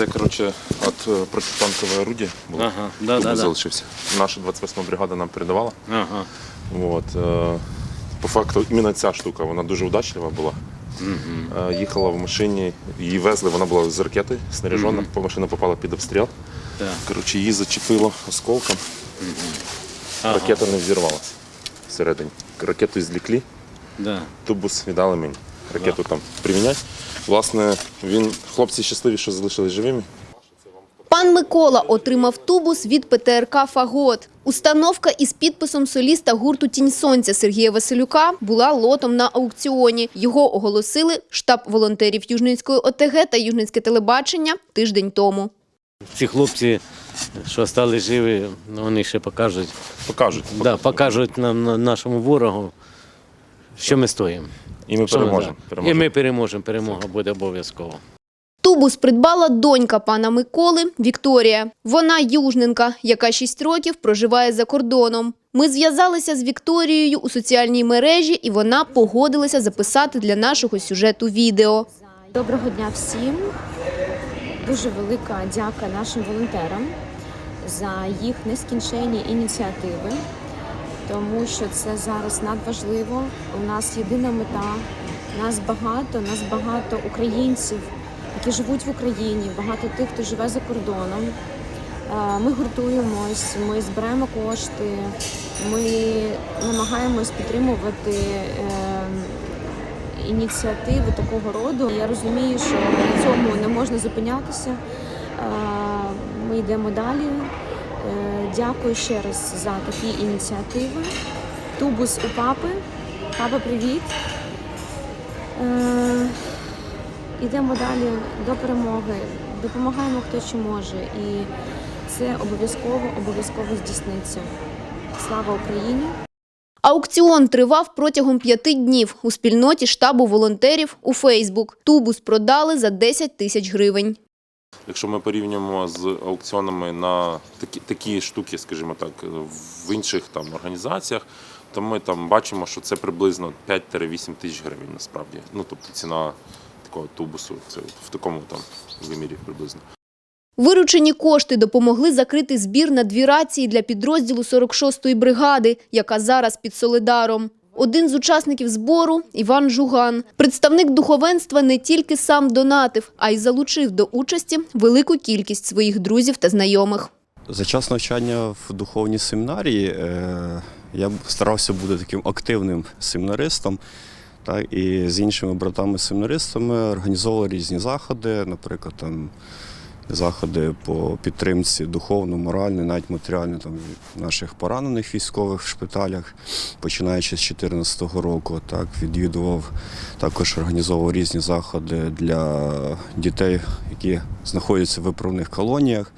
Це, коротше, від е, протитанкової орудія було. Ага, да, Тубус да, да. залишився. Наша 28 бригада нам передавала. Ага. От, е, по факту, іменно ця штука, вона дуже удачлива була. Е, Їхала в машині, її везли, вона була з ракети снаряжена, машина попала під обстріл. Так. Коротше, її зачепило осколком. Ага. Ракета не взірвалася всередині. Ракету злікли, Да. тубус віддали мені. Ракету там примінять. Власне, він, хлопці щасливі, що залишились живими. Пан Микола отримав тубус від ПТРК «Фагот». Установка із підписом соліста гурту «Тінь сонця» Сергія Василюка була лотом на аукціоні. Його оголосили штаб волонтерів Южницької ОТГ та Южницьке телебачення тиждень тому. Ці хлопці, що стали живі, ну, вони ще покажуть, Покажуть. да, покажуть нам на- нашому ворогу, що ми стоїмо. І ми переможемо. І ми переможемо. Перемога буде обов'язково. Тубус придбала донька пана Миколи Вікторія. Вона южненка, яка 6 років проживає за кордоном. Ми зв'язалися з Вікторією у соціальній мережі, і вона погодилася записати для нашого сюжету відео. Доброго дня всім. Дуже велика дяка нашим волонтерам за їх нескінченні ініціативи, тому що це зараз надважливо. У нас єдина мета. Нас багато, нас багато українців, які живуть в Україні, багато тих, хто живе за кордоном. Е, Ми гуртуємось, ми збираємо кошти, ми намагаємось підтримувати е, ініціативи такого роду. Я розумію, що на цьому не можна зупинятися. Е, Ми йдемо далі. Е, Дякую ще раз за такі ініціативи. Тубус у папи. Папа, привіт. Е, Йдемо далі до перемоги. Допомагаємо хто чи може. І це обов'язково, обов'язково здійсниться. Слава Україні! Аукціон тривав протягом п'яти днів у спільноті штабу волонтерів у Фейсбук. Тубус продали за 10 тисяч гривень. Якщо ми порівнюємо з аукціонами на такі, такі штуки, скажімо так, в інших там організаціях, то ми там бачимо, що це приблизно 5-8 тисяч гривень насправді. Ну тобто ціна такого тубусу це в такому там вимірі приблизно. Виручені кошти допомогли закрити збір на дві рації для підрозділу 46-ї бригади, яка зараз під Солидаром. Один з учасників збору – Іван Жуган. Представник духовенства не тільки сам донатив, а й залучив до участі велику кількість своїх друзів та знайомих. За час навчання в духовній семінарії е, я старався бути таким активним семінаристом. Так, і з іншими братами-семінаристами організовували різні заходи, наприклад, там, заходи по підтримці духовно, морально, навіть матеріально там, наших поранених військових в шпиталях, починаючи з 2014 року. Так, відвідував, також організовував різні заходи для дітей, які знаходяться в виправних колоніях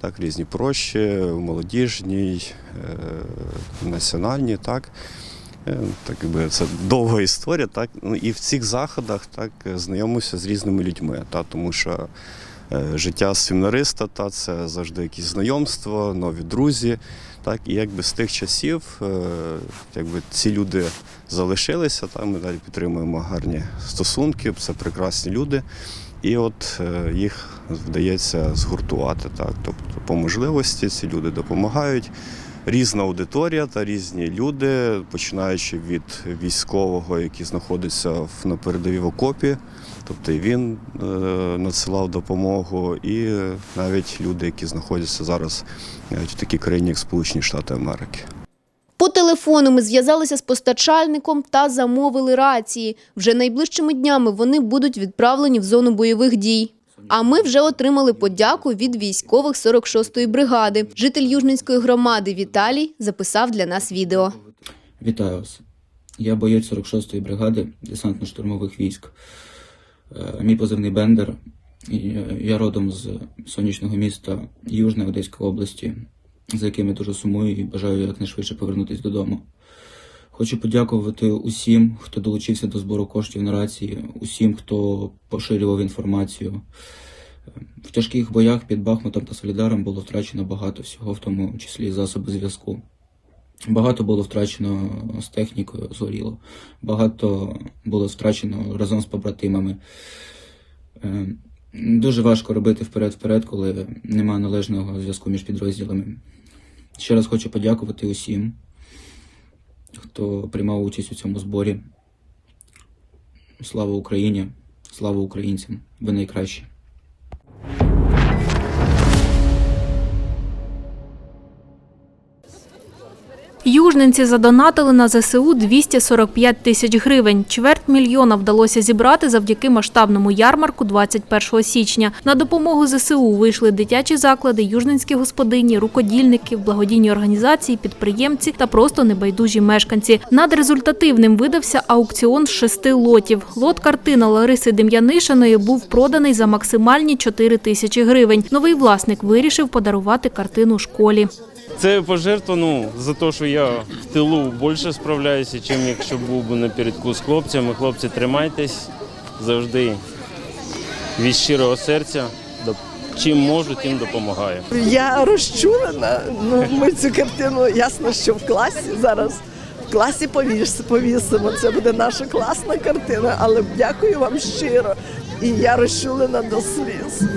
так, різні прощі, молодіжній, е, національні, так. Е, Так, якби це довга історія, так. Ну, і в цих заходах так, знайомився з різними людьми, та, тому що життя семінариста та, це завжди якісь знайомства, нові друзі. Так, і якби з тих часів е, якби ці люди залишилися, та, ми далі підтримуємо гарні стосунки, це прекрасні люди. І от е, їх вдається згуртувати. Так? Тобто, по можливості ці люди допомагають. Різна аудиторія та різні люди, починаючи від військового, який знаходиться на передовій в окопі, тобто він е, надсилав допомогу, і навіть люди, які знаходяться зараз в такій країні, як Сполучені Штати Америки. По телефону ми зв'язалися з постачальником та замовили рації. Вже найближчими днями вони будуть відправлені в зону бойових дій. А ми вже отримали подяку від військових 46-ї бригади. Житель Южницької громади Віталій записав для нас відео. Вітаю вас. Я боєць 46-ї бригади десантно-штурмових військ. Е, Мій позивний Бендер. Е, Я родом з сонячного міста Южне Одеської області, за яким я дуже сумую і бажаю якнайшвидше повернутися додому. Хочу подякувати усім, хто долучився до збору коштів на рації, усім, хто поширював інформацію. Е, В тяжких боях під Бахмутом та Солідаром було втрачено багато всього, в тому числі засоби зв'язку. Багато було втрачено з технікою, згоріло. Багато було втрачено разом з побратимами. Е, Дуже важко робити вперед-вперед, коли немає належного зв'язку між підрозділами. Ще раз хочу подякувати усім, хто приймав участь у цьому зборі. Слава Україні! Слава українцям! Ви найкращі! Южненці задонатили на ЗСУ 245 тисяч гривень. Чверть мільйона вдалося зібрати завдяки масштабному ярмарку 21 січня. На допомогу ЗСУ вийшли дитячі заклади, южненські господині, рукодільники, благодійні організації, підприємці та просто небайдужі мешканці. Надрезультативним видався аукціон з шести лотів. Лот картина Лариси Дем'янишиної був проданий за максимальні 4 тисячі гривень. Новий власник вирішив подарувати картину школі. Це пожертва ну, за те, що я в тилу більше справляюся, ніж якщо був би напередку з хлопцями. Хлопці, тримайтесь завжди від щирого серця. Чим можу, тим допомагаю. Я розчулена. Ну, ми цю картину ясно, що в класі зараз. В класі повісимо. Це буде наша класна картина, але дякую вам щиро. І я розчулена до сліз.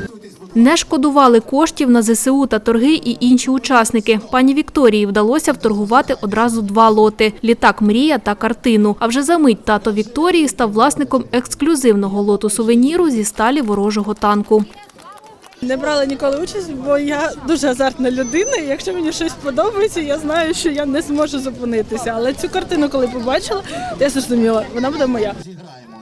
Не шкодували коштів на ЗСУ та торги і інші учасники. Пані Вікторії вдалося вторгувати одразу два лоти – літак «Мрія» та картину. А вже за мить тато Вікторії став власником ексклюзивного лоту сувеніру зі сталі ворожого танку. Не брала ніколи участь, бо я дуже азартна людина. і Якщо мені щось подобається, я знаю, що я не зможу зупинитися. Але цю картину, коли побачила, я зрозуміла, вона буде моя.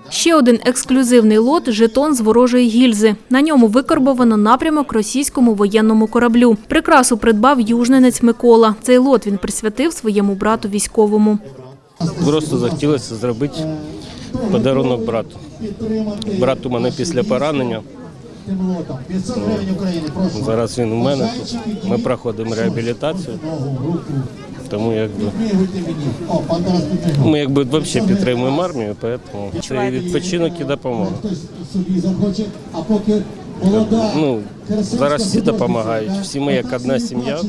Ще один ексклюзивний лот – жетон з ворожої гільзи. На ньому викарбовано напрямок російському воєнному кораблю. Прикрасу придбав южненець Микола. Цей лот він присвятив своєму брату військовому. Просто захотілося зробити подарунок брату. Брат у мене після поранення. Зараз він у мене. Ми проходимо реабілітацію. Тому якби ми якби взагалі підтримуємо армію, тому це і відпочинок і допомога. Ну, зараз всі допомагають, всі ми як одна сім'я.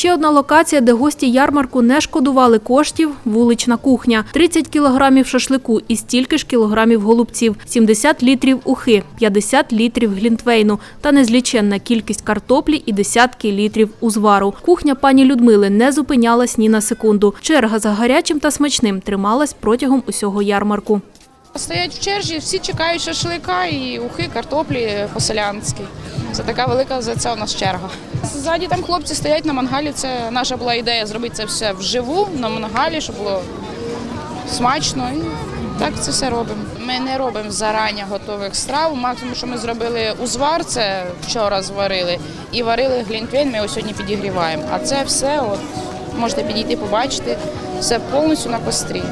Ще одна локація, де гості ярмарку не шкодували коштів – вулична кухня. 30 кілограмів шашлику і стільки ж кілограмів голубців, 70 літрів ухи, 50 літрів глінтвейну та незліченна кількість картоплі і десятки літрів узвару. Кухня пані Людмили не зупинялась ні на секунду. Черга за гарячим та смачним трималась протягом усього ярмарку. Стоять в черзі, всі чекають шашлика і ухи, картоплі по-селянськи. Це така велика за це у нас черга. Ззаді там хлопці стоять на мангалі. Це наша була ідея зробити це все вживу на мангалі, щоб було смачно. І так це все робимо. Ми не робимо зарані готових страв. Максимум, що ми зробили узвар, це вчора зварили, і варили глінтвейн, ми його сьогодні підігріваємо. А це все, от можете підійти, побачити, все повністю на кострі.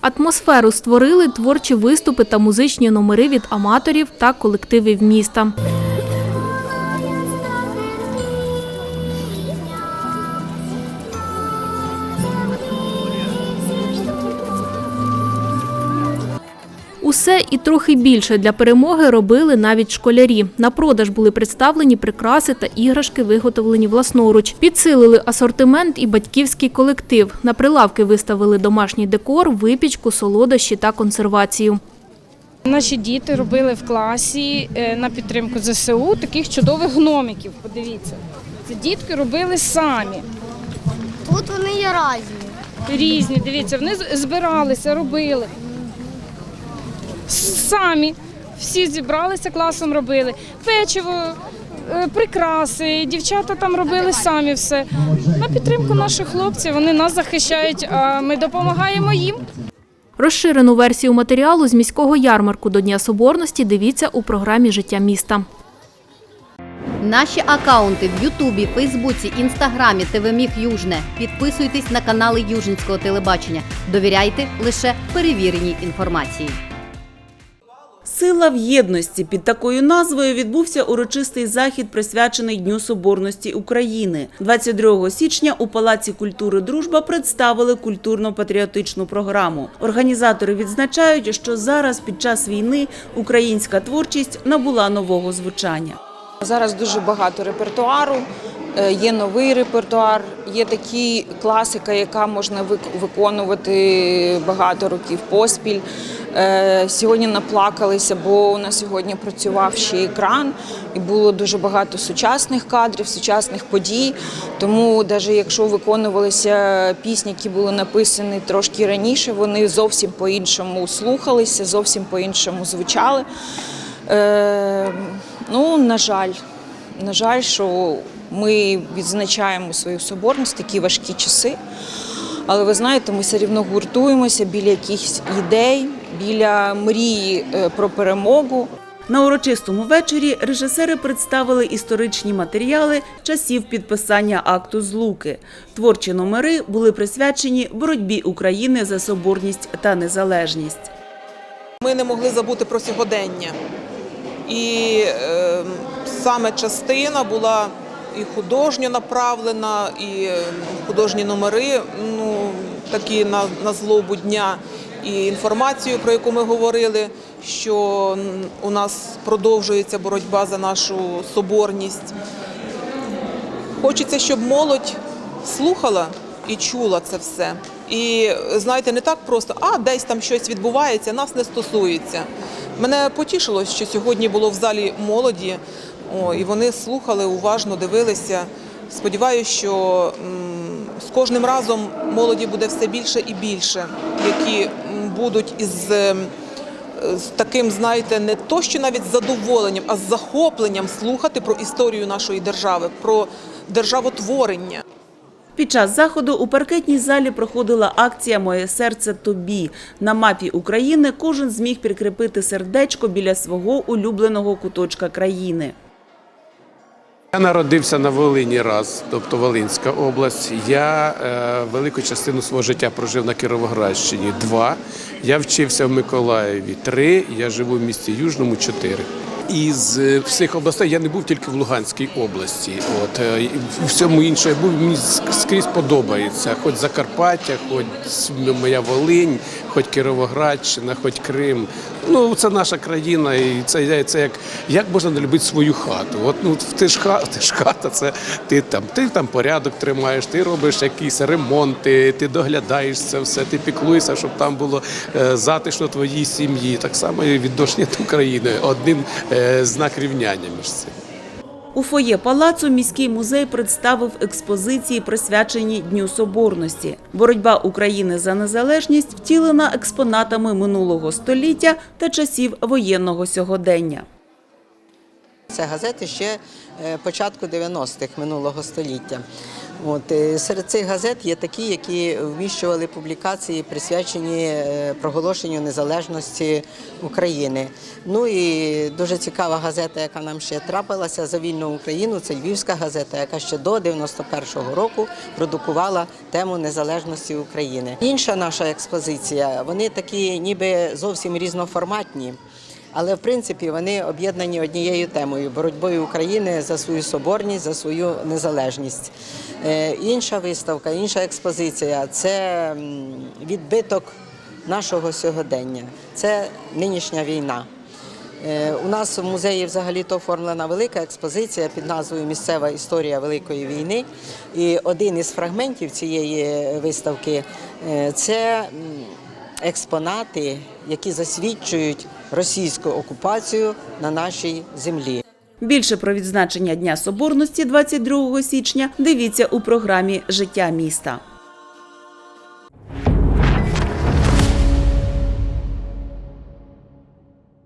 Атмосферу створили творчі виступи та музичні номери від аматорів та колективів міста. Усе і трохи більше для перемоги робили навіть школярі. На продаж були представлені прикраси та іграшки, виготовлені власноруч. Підсилили асортимент і батьківський колектив. На прилавки виставили домашній декор, випічку, солодощі та консервацію. Наші діти робили в класі е, на підтримку ЗСУ таких чудових гномиків. Подивіться, це дітки робили самі. Тут вони є разні. Різні, дивіться, вони з- збиралися, робили. Самі. Всі зібралися, класом робили. Печиво, е, прикраси, дівчата там робили самі все. На підтримку наших хлопців, вони нас захищають, а ми допомагаємо їм. Розширену версію матеріалу з міського ярмарку до Дня Соборності дивіться у програмі Життя міста. Наші акаунти в Ютубі, Фейсбуці, Інстаграмі, ТВ Южне. Підписуйтесь на канали Южницького телебачення. Довіряйте лише перевіреній інформації. Сила в єдності під такою назвою відбувся урочистий захід, присвячений Дню Соборності України. 22 січня у Палаці культури Дружба представили культурно-патріотичну програму. Організатори відзначають, що зараз під час війни українська творчість набула нового звучання. Зараз дуже багато репертуару є новий репертуар, є такі класика, яка можна вик- виконувати багато років поспіль. Е, Сьогодні наплакалися, бо у нас сьогодні працював ще екран, і було дуже багато сучасних кадрів, сучасних подій. Тому, навіть якщо виконувалися пісні, які були написані трошки раніше, вони зовсім по-іншому слухалися, зовсім по-іншому звучали. Е, ну, на жаль, на жаль, що ми відзначаємо свою соборність такі важкі часи. Але ви знаєте, ми все рівно гуртуємося біля якихось ідей, біля мрії е, про перемогу. На урочистому вечорі режисери представили історичні матеріали часів підписання акту злуки. Творчі номери були присвячені боротьбі України за соборність та незалежність. Ми не могли забути про сьогодення. І е, саме частина була і художньо направлена, і е, художні номери, ну, такі на, на злобу дня, і інформацію, про яку ми говорили, що у нас продовжується боротьба за нашу соборність. Хочеться, щоб молодь слухала і чула це все. І знаєте, не так просто, а десь там щось відбувається, нас не стосується. Мене потішило, що сьогодні було в залі молоді, о, і вони слухали, уважно дивилися. Сподіваюся, що з кожним разом молоді буде все більше і більше, які будуть із ем, з таким, знаєте, не то, що навіть задоволенням, а з захопленням слухати про історію нашої держави, про державотворення. Під час заходу у паркетній залі проходила акція Моє серце тобі. На мапі України кожен зміг прикріпити сердечко біля свого улюбленого куточка країни. Я народився на Волині раз, тобто Волинська область. Я е, велику частину свого життя прожив на Кіровоградщині. Два. Я вчився в Миколаєві. Три. Я живу в місті Южному. Чотири. Із е, всіх областей я не був тільки в Луганській області. От е, в всьому іншому я був мені скрізь подобається. Хоч Закарпаття, хоч моя Волинь, хоч Кіровоградщина, хоч Крим. Ну це наша країна, і це, це як, як можна не любити свою хату. От ну ти ж хата, ти ж хата, це ти там, ти там порядок тримаєш, ти робиш якісь ремонти, ти доглядаєш це все, ти піклуєшся, щоб там було е, затишно твоїй сім'ї. Так само і відношення до України. Е, знак рівняння між цим. У фоє палацу міський музей представив експозиції, присвячені Дню Соборності. Боротьба України за незалежність втілена експонатами минулого століття та часів воєнного сьогодення. Це газети ще е, початку 90-х минулого століття. От, е, серед цих газет є такі, які вміщували публікації, присвячені е, проголошенню незалежності України. Ну і дуже цікава газета, яка нам ще трапилася за вільну Україну. Це Львівська газета, яка ще до 91-го року продукувала тему незалежності України. Інша наша експозиція, вони такі, ніби зовсім різноформатні. Але в принципі вони об'єднані однією темою боротьбою України за свою соборність, за свою незалежність. Е, Інша виставка, інша експозиція це відбиток нашого сьогодення. Це нинішня війна. Е, У нас в музеї взагалі то оформлена велика експозиція під назвою Місцева історія Великої війни. І один із фрагментів цієї виставки е, це експонати, які засвідчують російську окупацію на нашій землі. Більше про відзначення Дня Соборності 22 січня дивіться у програмі Життя міста.